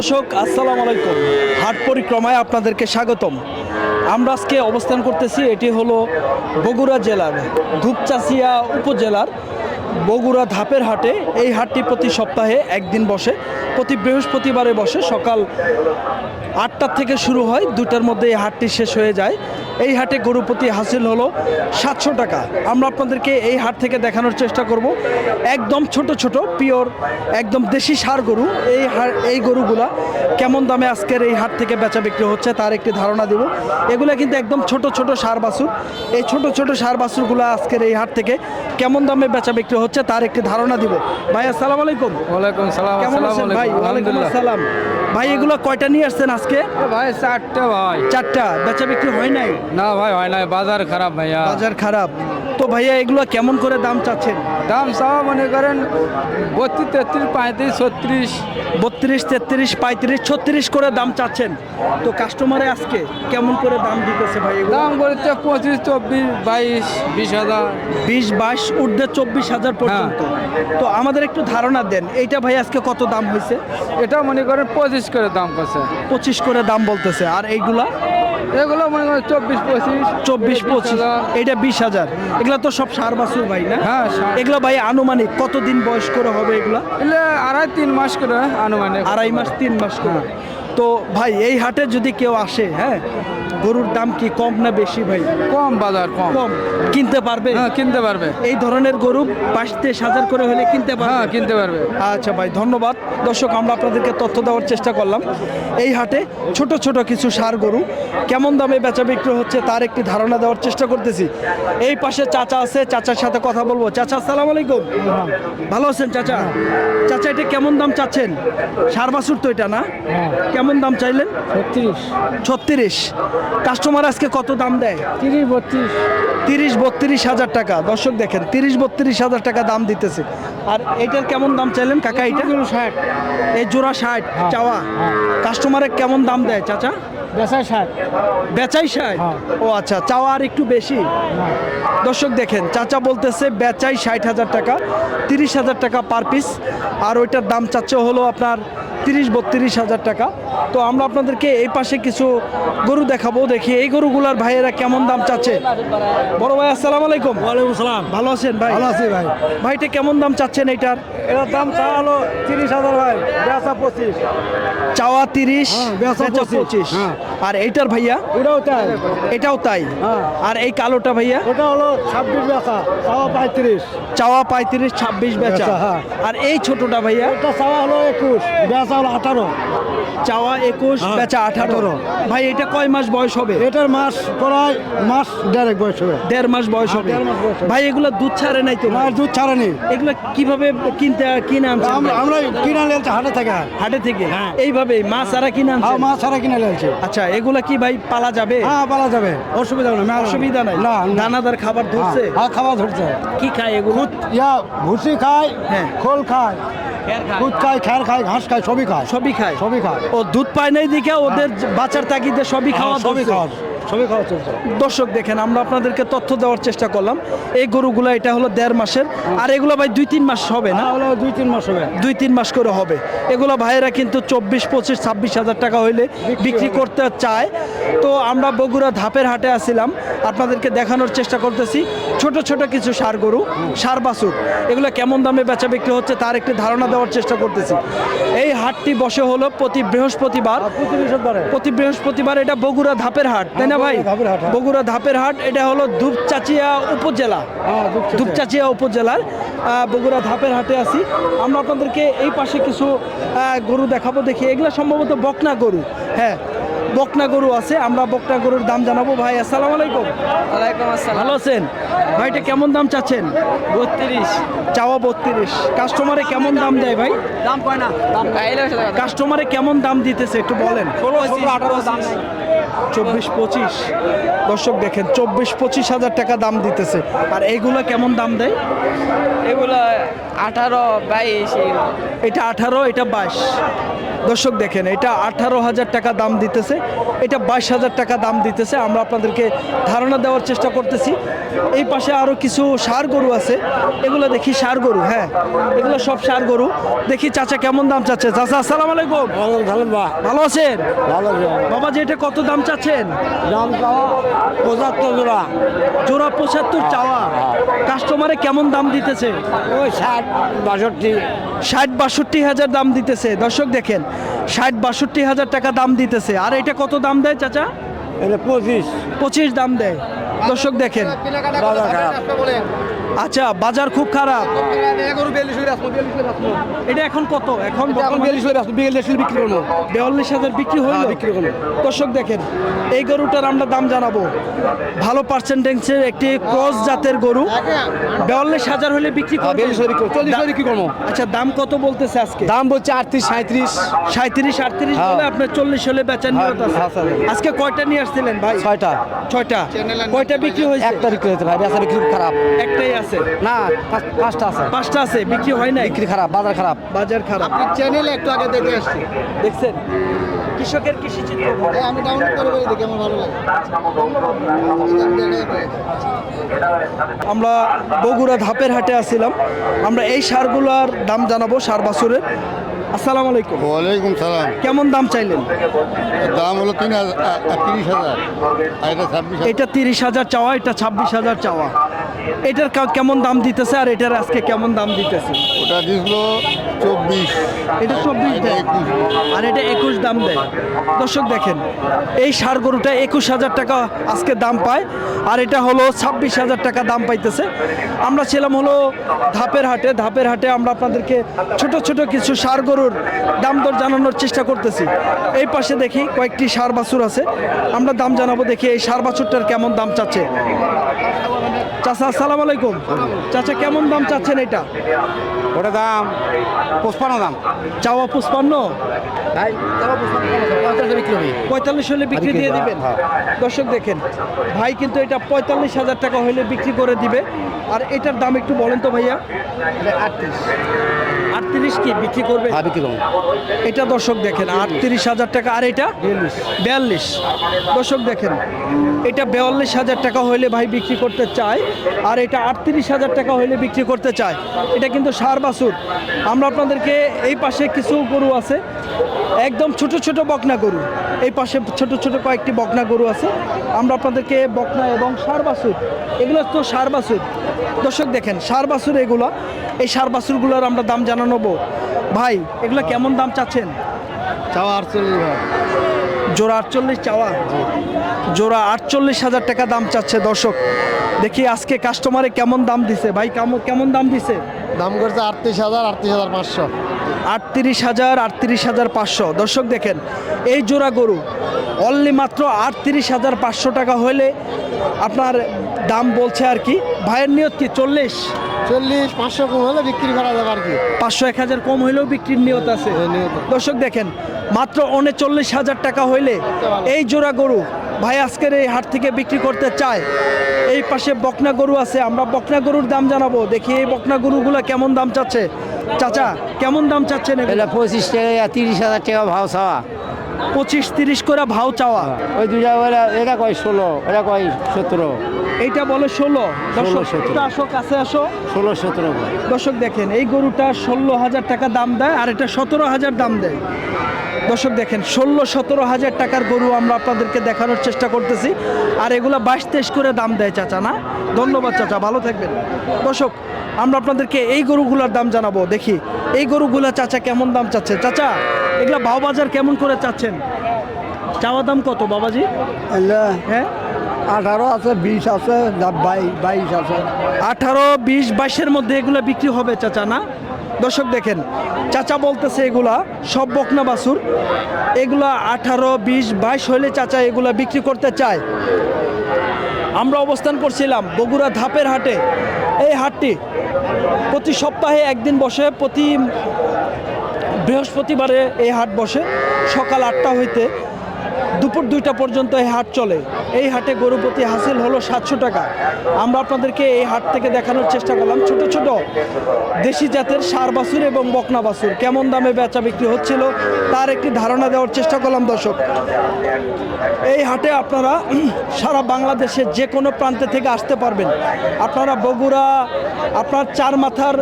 দর্শক, আসসালামু আলাইকুম। হাট পরিক্রমায় আপনাদেরকে স্বাগতম। আমরা আজকে অবস্থান করতেছি, এটি হলো বগুড়া জেলার ধূপচাচিয়া উপজেলার বগুড়া ধাপের হাটে। এই হাটটি প্রতি সপ্তাহে একদিন বসে, প্রতি বৃহস্পতিবারে বসে। সকাল আটটার থেকে শুরু হয় দুটার মধ্যে এই হাটটি শেষ হয়ে যায়। এই হাটে গরু প্রতি হাসিল হলো সাতশো টাকা। আমরা আপনাদেরকে এই হাট থেকে দেখানোর চেষ্টা করব। একদম ছোট ছোট পিওর একদম দেশি সার গরু। এই হার এই গরুগুলা কেমন দামে আজকের এই হাট থেকে বেচা বিক্রি হচ্ছে তার একটি ধারণা দেব। এগুলো কিন্তু একদম ছোট ছোট সার বাছুর। এই ছোট ছোট সার বাছুরগুলো আজকের এই হাট থেকে কেমন দামে বেচা বিক্রি হচ্ছে তার একটি ধারণা দিব। ভাই আসসালামু আলাইকুম। ওয়ালাইকুম সালাম কেমন আছেন ভাই? ওয়ালাইকুম আসসালাম। ভাই এগুলো কয়টা নিয়ে আসছেন আজকে? ভাই চারটা ভাই। চারটা। বেচা বিক্রি হয় নাই? না ভাই হয় না বাজার খারাপ ভাইয়া। বাজার খারাপ। তো ভাইয়া এগুলো কেমন করে দাম চাচ্ছেন? দাম সব মনে করেন বত্রিশ তেত্রিশ পঁয়ত্রিশ ছত্রিশ। বত্রিশ তেত্রিশ পঁয়ত্রিশ ছত্রিশ করে দাম চাচ্ছেন। তো কাস্টমারে আজকে কেমন করে দাম দিতেছে ভাই দাম করেছে পঁচিশ চব্বিশ বাইশ বিশ হাজার। বিশ বাইশ ঊর্ধ্বে চব্বিশ হাজার পর্যন্ত। তো আমাদের একটু ধারণা দেন এইটা ভাই আজকে কত দাম হয়েছে? এটা মনে করেন পঁচিশ করে দাম করছে। পঁচিশ করে দাম বলতেছে। আর এইগুলা? এগুলো মনে করেন চব্বিশ পঁচিশ। চব্বিশ পঁচিশ। এটা বিশ হাজার। এগুলো তো সব সার বাছুর ভাই না? হ্যাঁ, এগুলো ভাই আনুমানিক কতদিন বয়স করে হবে এগুলা? এগুলো আড়াই তিন মাস করে আনুমানিক। আড়াই মাস তিন মাস করে। তো ভাই এই হাটে যদি কেউ আসে হ্যাঁ গরুর দাম কি কম না বেশি ভাই? কম বাজার কম। কম। কিনতে পারবে? হ্যাঁ কিনতে পারবে। এই ধরনের গরু পাঁচ তেইশ হাজার করে হলে কিনতে পারবে? হ্যাঁ কিনতে পারবে। আচ্ছা ভাই ধন্যবাদ। দর্শক আমরা আপনাদেরকে তথ্য দেওয়ার চেষ্টা করলাম। এই হাটে ছোট ছোট কিছু সার গরু কেমন দামে বেচা বিক্রি হচ্ছে তার একটি ধারণা দেওয়ার চেষ্টা করতেছি। এই পাশে চাচা আছে চাচার সাথে কথা বলব। চাচা আসসালাম আলাইকুম। ভালো আছেন চাচা? চাচা এটা কেমন দাম চাচ্ছেন? সার বাছুর তো এটা না? কেমন দাম চাইলেন? ছত্রিশ। ছত্রিশ। কাস্টমার আজকে কত দাম দেয়? তিরিশ বত্রিশ। তিরিশ বত্রিশ হাজার টাকা। দর্শক দেখেন তিরিশ বত্রিশ হাজার টাকা দাম দিতেছে। আর এইটার কেমন দাম চাইলেন কাকা এইটা ষাট। এই জোড়া ষাট চাওয়া। কাস্টমারে কেমন দাম দেয় চাচা? বেচাই ষাট। বেচাই ষাট? হ্যাঁ। ও আচ্ছা চাওয়া আর একটু বেশি? দর্শক দেখেন চাচা বলতেছে বেচাই ষাট হাজার টাকা তিরিশ হাজার টাকা পার পিস। আর ওইটার দাম চাচ্ছে হলো আপনার তিরিশ বত্রিশ হাজার টাকা। তো আমরা আপনাদেরকে এই পাশে কিছু গরু দেখাবো দেখি এই গরুগুলার ভাইয়েরা কেমন দাম চাচ্ছে। বড় ভাই আসসালামু আলাইকুম। ওয়ালাইকুম সালাম। ভালো আছেন ভাই? ভালো আছি ভাই। ভাইটা কেমন দাম চাচ্ছেন এইটার? এটার দাম চা হলো তিরিশ হাজার ভাই বেচা পঁচিশ। চাওয়া তিরিশ হ্যাঁ, বেচা পঁচিশ। হ্যাঁ। আর এইটার ভাইয়া? ওটাও তাই। এটাও তাই? হ্যাঁ। আর এই কালোটা ভাইয়া? ওটা হলো ছাব্বিশ বেচা চাওয়া পঁয়ত্রিশ। চাওয়া পঁয়ত্রিশ ছাব্বিশ বেচা। আর এই ছোটটা ভাইয়া? এটা চাওয়া হলো একুশ বেচা হলো আঠারো। চাওয়া একুশ হ্যাঁ, বেচা আঠারো। ভাই এটা কয় মাস বয়স হবে? এটার মাস প্রায় মাস দেড়েক বয়স হবে। দেড় মাস বয়স হবে। বয়স হবে। ভাই এগুলো দুধ ছাড়ে নাই তো? না দুধ ছাড়েনি এগুলো কীভাবে কিনতে কিনে আনছেন? আমরা কিনে নিয়েছি হাটে থেকে। হাটে থেকে? হ্যাঁ। এইভাবে মাছ ছাড়া কিনে হ্যাঁ আনছেন? মাছ ছাড়া কিনে নিয়েছি আচ্ছা এগুলা কি ভাই পালা যাবে? হ্যাঁ পালা যাবে। অসুবিধা নেই মেলা অসুবিধা নাই? না না। দানাদার খাবার ধরছে? হ্যাঁ খাওয়া ধরছে। কি খায় এগুলো? ইয়া ভুসি খায় হ্যাঁ। খোল খায়। দুধ খায় খ্যার খায় ঘাস খায় সবই খায়। সবই খায়। সবই খায়। ও দুধ পায় না এদিকে ওদের বাচ্চার তাগিদে সবই খাওয়া হ্যাঁ, সবই ধরছে। খাওয়া সবই খাওয়া চলছে। দর্শক দেখেন আমরা আপনাদেরকে তথ্য দেওয়ার চেষ্টা করলাম। এই গরুগুলো এটা হলো দেড় মাসের। আর এগুলো ভাই দুই তিন মাস হবে না? না দুই তিন মাস হবে। দুই তিন মাস করে হবে। এগুলো ভাইয়েরা কিন্তু চব্বিশ পঁচিশ ছাব্বিশ হাজার টাকা হইলে বিক্রি করতে চায়। তো আমরা বগুড়া ধাপের হাটে আসছিলাম আপনাদেরকে দেখানোর চেষ্টা করতেছি। ছোট ছোট কিছু সার গরু সার বাসুর এগুলো কেমন দামে বেচা বিক্রি হচ্ছে তার একটি ধারণা দেওয়ার চেষ্টা করতেছি। এই হাটটি বসে হলো প্রতি বৃহস্পতিবার? প্রতি বৃহস্পতিবার এটা বগুড়া ধাপের হাট তাই না ভাই? বগুড়া ধাপের হাট, হ্যাঁ। বগুড়া ধাপের হাট এটা হলো ধূপচাচিয়া উপজেলা। হ্যাঁ, ধূপচাচিয়া। ধূপচাচিয়া উপজেলার বগুড়া ধাপের হাটে আছি। আমরা আপনাদেরকে এই পাশে কিছু গরু দেখাবো দেখি। এগুলো সম্ভবত বকনা গরু। হ্যাঁ বকনা গরু আছে আমরা বকনা গরুর দাম জানাব। ভাই আসসালামু আলাইকুম। ওয়ালাইকুম আসসালাম। ভালো আছেন? ভাইটা কেমন দাম চাচ্ছেন? বত্রিশ। চাওয়া বত্রিশ। কাস্টমারে কেমন দাম দেয় ভাই? দাম কয় না? কাস্টমারে কেমন দাম দিতেছে একটু বলেন। আঠারো দাম চব্বিশ পঁচিশ। দর্শক দেখেন চব্বিশ পঁচিশ হাজার টাকা দাম দিতেছে। আর এইগুলো কেমন দাম দেয়? এগুলো আঠারো বাইশ এটা আঠারো এটা বাইশ। দর্শক দেখেন এটা আঠারো হাজার টাকা দাম দিতেছে এটা বাইশ হাজার টাকা দাম দিতেছে। আমরা আপনাদেরকে ধারণা দেওয়ার চেষ্টা করতেছি। এই পাশে আরও কিছু সার গরু আছে এগুলো দেখি সার গরু হ্যাঁ এগুলো সব সার গরু। দেখি চাচা কেমন দাম চাচ্ছে? চাচা আসসালাম আলাইকুম। ভালো আছেন? বাবা যে এটা কত দাম চাচ্ছেন? দাম চাওয়া পঁচাত্তর জোড়া। জোড়া পঁচাত্তর চাওয়া। কাস্টমারে কেমন দাম দিতেছে? ওই ষাট বাষট্টি। ষাট বাষট্টি হাজার দাম দিতেছে। দর্শক দেখেন ষাট বাষট্টি হাজার টাকা দাম দিতেছে। আর এটা কত দাম দেয় চাচা? পঁচিশ। পঁচিশ দাম দেয়। দর্শক দেখেন। আচ্ছা বাজার খুব খারাপ। এটা এখন কত? এখন বিয়াল্লিশ হাজার বিক্রি হইল? দর্শক দেখেন এই গরুটার আমরা দাম জানাব। ভালো পার্সেন্টেজের একটি ক্রস জাতের গরু। বিয়াল্লিশ হাজার হলে বিক্রি করব। আচ্ছা দাম কত বলতেছে আজকে? দাম বলছে আটত্রিশ সাঁত্রিশ সাঁত্রিশ আটত্রিশ হলে আপনার চল্লিশ হলে বেচার নিয়ত আছে। হ্যাঁ, আজকে কয়টা নিয়ে আসছিলেন ভাই? ছয়টা। ছয়টা। কয়টা বিক্রি হয়েছে? একটা বিক্রি হয়েছে ভাই বেচা বিক্রি খারাপ। একটাই আছে? না পাঁচটা আছে। পাঁচটা আছে বিক্রি হয় নাই? বিক্রি খারাপ বাজার খারাপ। বাজার খারাপ। চ্যানেলে একটু আগে দেখে আসছি। দেখছেন? কৃষকের কৃষি চিত্র। আমি ডাউনলোড করে করে দেখি আমার ভালো লাগে। আমরা বগুড়া ধাপের হাটে আসছিলাম আমরা এই সারগুলোর দাম জানাব সার বাছুরের। আসসালামু আলাইকুম। ওয়ালাইকুম সালাম। কেমন দাম চাইলেন? দাম হলো তিন হাজার তিরিশ হাজার। এটা ছাব্বিশ হাজার। এটা তিরিশ হাজার চাওয়া এটা ছাব্বিশ হাজার চাওয়া। এটার কেমন দাম দিতেছে আর এটার আজকে কেমন দাম দিতেছে? ওটা দিয়েছিল চব্বিশ। এটা চব্বিশ দেয়। আর এটা একুশ দাম দেয়। দর্শক দেখেন এই সার গরুটা একুশ হাজার টাকা আজকে দাম পায় আর এটা হলো ছাব্বিশ হাজার টাকা দাম পাইতেছে। আমরা ছিলাম হলো ধাপের হাটে। ধাপের হাটে আমরা আপনাদেরকে ছোট ছোট কিছু সার গরুর দাম দর জানানোর চেষ্টা করতেছি। এই পাশে দেখি কয়েকটি সার বাছুর আছে। আমরা দাম জানাব দেখি এই সার বাছুরটার কেমন দাম চাচ্ছে। চাচা আসসালামু আলাইকুম। চাচা কেমন দাম চাচ্ছেন এটা? ওটা দাম পুষ্পান্ন দাম। চাওয়া পুষ্পান্ন পঁয়তাল্লিশ হলে বিক্রি দিয়ে দিবেন। দর্শক দেখেন ভাই কিন্তু এটা পঁয়তাল্লিশ হাজার টাকা হলে বিক্রি করে দিবে। আর এটার দাম একটু বলেন তো ভাইয়া। আটত্রিশ। আটত্রিশ কি বিক্রি করবে? হ্যাঁ এটা দর্শক দেখেন আটত্রিশ হাজার টাকা। আর এটা? বিয়াল্লিশ। দর্শক দেখেন এটা বিয়াল্লিশ হাজার টাকা হলে ভাই বিক্রি করতে চায় আর এটা আটত্রিশ হাজার টাকা হলে বিক্রি করতে চায়। এটা কিন্তু সার বাছুর। আমরা আপনাদেরকে এই পাশে কিছু গরু আছে একদম ছোট ছোট বকনা গরু। এই পাশে ছোট ছোট কয়েকটি বকনা গরু আছে। আমরা আপনাদেরকে বকনা এবং সার বাছুর এগুলো তো সার বাছুর। দর্শক দেখেন সার বাছুর এগুলো। এই সার বাছুরগুলোর আমরা দাম জানানো ভাই এগুলো কেমন দাম চাচ্ছেন? চাওয়া আটচল্লিশ জোড়া আটচল্লিশ চাওয়া? জোড়া আটচল্লিশ হাজার টাকা দাম চাচ্ছে দর্শক। দেখি আজকে কাস্টমারে কেমন দাম দিছে? ভাই কেমন কেমন দাম দিছে? দাম করছে আটত্রিশ হাজার আটত্রিশ হাজার পাঁচশো। আটত্রিশ হাজার আটত্রিশ হাজার পাঁচশো। দর্শক দেখেন এই জোড়া গরু অনলি মাত্র আটত্রিশ হাজার পাঁচশো টাকা হলে আপনার দাম বলছে আর কি। ভাইয়ের নিয়ত কি চল্লিশ? চল্লিশ পাঁচশো কম হলে বিক্রি করা যাবে আর কি। পাঁচশো এক হাজার কম হইলেও বিক্রির নিয়ত আছে। দর্শক দেখেন মাত্র উনচল্লিশ হাজার টাকা হইলে এই জোড়া গরু ভাই আজকের এই হাট থেকে বিক্রি করতে চায়। এই পাশে বকনা গরু আছে আমরা বকনা গরুর দাম জানাব। দেখি এই বকনা গরুগুলো কেমন দাম চাচ্ছে? চাচা কেমন দাম চাচ্ছেন? এটা পঁচিশ টাকা তিরিশ হাজার টাকা ভাও চাওয়া। পঁচিশ তিরিশ করে ভাও চাওয়া? ওই দুটা ওরা এটা কয় ষোলো এটা কয় সতেরো। এইটা বলে ষোলো। আসো কাছে আসো। ষোলো সতেরো দর্শক দেখেন এই গরুটা ষোলো হাজার টাকা দাম দেয় আর এটা সতেরো হাজার দাম দেয়। দর্শক দেখেন ষোলো সতেরো হাজার টাকার গরু আমরা আপনাদেরকে দেখানোর চেষ্টা করতেছি। আর এগুলো বাইশ তেইশ করে দাম দেয় চাচা না? ধন্যবাদ চাচা ভালো থাকবেন। দর্শক আমরা আপনাদেরকে এই গরুগুলোর দাম জানাব। দেখি এই গরুগুলা চাচা কেমন দাম চাচ্ছে? চাচা এগুলা ভাও বাজার কেমন করে চাচ্ছেন? চাওয়া দাম কত বাবাজি? হ্যাঁ? আঠারো আছে বিশ আছে বাইশ আছে। আঠারো বিশ বাইশের মধ্যে এগুলো বিক্রি হবে চাচা না? দর্শক দেখেন, চাচা বলতেছে এগুলা সব বকনা বাছুর। এগুলা আঠারো, বিশ, বাইশ হলে চাচা এগুলা বিক্রি করতে চায়। আমরা অবস্থান করছিলাম বগুড়া ধাপের হাটে। এই হাটটি প্রতি সপ্তাহে একদিন বসে, প্রতি বৃহস্পতিবারে এই হাট বসে। সকাল আটটা হইতে দুপুর দুইটা পর্যন্ত এই হাট চলে। এই হাটে গরু প্রতি হাসিল হলো সাতশো টাকা। আমরা আপনাদেরকে এই হাট থেকে দেখানোর চেষ্টা করলাম। ছোট ছোট দেশি জাতের সার বাছুর এবং বকনা বাছুর কেমন দামে বেচা বিক্রি হচ্ছিল তার একটি ধারণা দেওয়ার চেষ্টা করলাম দর্শক। এই হাটে আপনারা সারা বাংলাদেশের যে কোনো প্রান্তে থেকে আসতে পারবেন। আপনারা বগুড়া, আপনার চার মাথার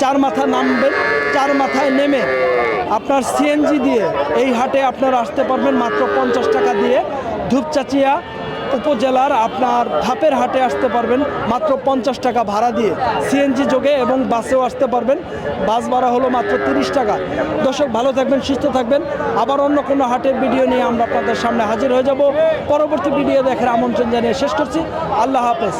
চার মাথা নামবেন চার মাথায় নেমে আপনার সিএনজি দিয়ে এই হাটে আপনারা আসতে পারবেন মাত্র পঞ্চাশ টাকা দিয়ে। ধূপচাচিয়া উপজেলার আপনার ধাপের হাটে আসতে পারবেন, মাত্র পঞ্চাশ টাকা ভাড়া দিয়ে। সিএনজি যোগে এবং বাসেও আসতে পারবেন, বাস ভাড়া হলো মাত্র তিরিশ টাকা। দর্শক, ভালো থাকবেন, সুস্থ থাকবেন। আবার অন্য কোনো হাটের ভিডিও নিয়ে আমরা আপনাদের সামনে হাজির হয়ে যাব। পরবর্তী ভিডিও দেখার আমন্ত্রণ জানিয়ে শেষ করছি। আল্লাহ হাফেজ।